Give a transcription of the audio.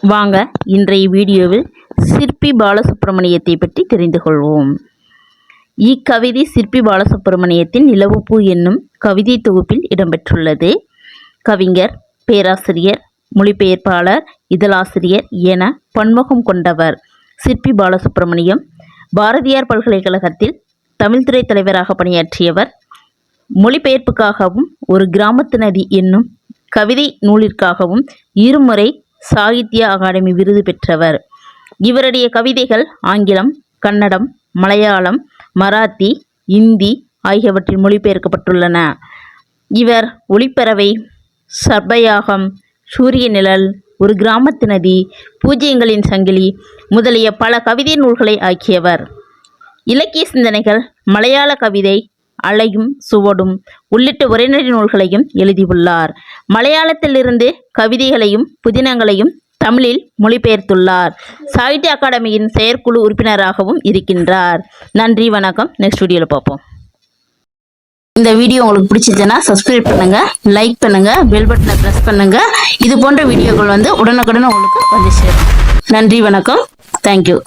வாங்க இன்றைய வீடியோவில் சிற்பி பாலசுப்ரமணியத்தை பற்றி தெரிந்து கொள்வோம். இக்கவிதை சிற்பி பாலசுப்ரமணியத்தின் நிலவுப்பூ என்னும் கவிதை தொகுப்பில் இடம்பெற்றுள்ளது. கவிஞர் பேராசிரியர் மொழிபெயர்ப்பாளர் இதழாசிரியர் என பன்முகம் கொண்டவர் சிற்பி பாலசுப்ரமணியம். பாரதியார் பல்கலைக்கழகத்தில் தமிழ்துறை தலைவராக பணியாற்றியவர். மொழிபெயர்ப்புக்காகவும் ஒரு கிராமத்து நதி என்னும் கவிதை நூலிற்காகவும் இருமுறை சாகித்ய அகாடமி விருது பெற்றவர். இவருடைய கவிதைகள் ஆங்கிலம் கன்னடம் மலையாளம் மராத்தி இந்தி ஆகியவற்றில் மொழிபெயர்க்கப்பட்டுள்ளன. இவர் ஒளிப்பறவை சர்பயாகம் சூரிய நிழல் ஒரு கிராமத்து நதி பூஜ்யங்களின் சங்கிலி முதலிய பல கவிதை நூல்களை ஆக்கியவர். இலக்கிய சிந்தனைகள் மலையாள கவிதை அலையும் சுவடும் உள்ளிட்ட உரைநடை நூல்களையும் எழுதியுள்ளார். மலையாளத்திலிருந்து கவிதைகளையும் புதினங்களையும் தமிழில் மொழிபெயர்த்துள்ளார். சாகித்ய அகாடமியின் செயற்குழு உறுப்பினராகவும் இருக்கின்றார். நன்றி வணக்கம். நெக்ஸ்ட் வீடியோவில் பார்ப்போம். இந்த வீடியோ உங்களுக்கு பிடிச்சிருச்சுன்னா சப்ஸ்கிரைப் பண்ணுங்க லைக் பண்ணுங்க பெல் பட்டனை ப்ரெஸ் பண்ணுங்க. இது போன்ற வீடியோக்கள் வந்து உடனுக்குடன் உங்களுக்கு வந்து சேரும். நன்றி வணக்கம். தேங்க்யூ